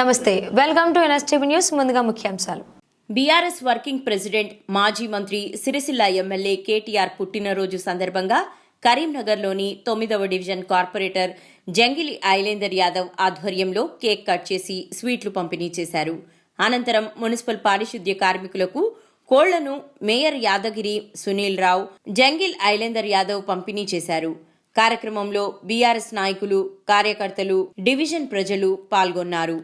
నమస్తే welcome to NSTV news ముందుగా ముఖ్యాంశాలు. బీఆర్ఎస్ వర్కింగ్ ప్రెసిడెంట్ మాజీ మంత్రి సిరిసిల్ల ఎమ్మెల్యే కేటీఆర్ పుట్టినరోజు సందర్భంగా కరీంనగర్లోని తొమ్మిదవ డివిజన్ కార్పొరేటర్ జంగిలి ఐలేందర్ యాదవ్ ఆధ్వర్యంలో కేక్ కట్ చేసి స్వీట్లు పంపిణీ చేశారు. అనంతరం మున్సిపల్ పారిశుద్ధ్య కార్మికులకు కోళ్ళను మేయర్ యాదగిరి సునీల్ రావు జంగిల్ ఐలేందర్ యాదవ్ పంపిణీ చేశారు. కార్యక్రమంలో బీఆర్ఎస్ నాయకులు కార్యకర్తలు డివిజన్ ప్రజలు పాల్గొన్నారు.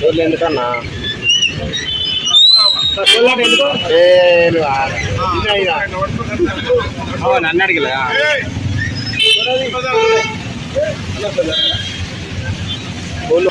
రోజులు ఎందుకన్నా ఏ, నువ్వు ఆ- ఇదా, ఇదా. ఓ, నన్ను అడిగిలా ఊళ్ళో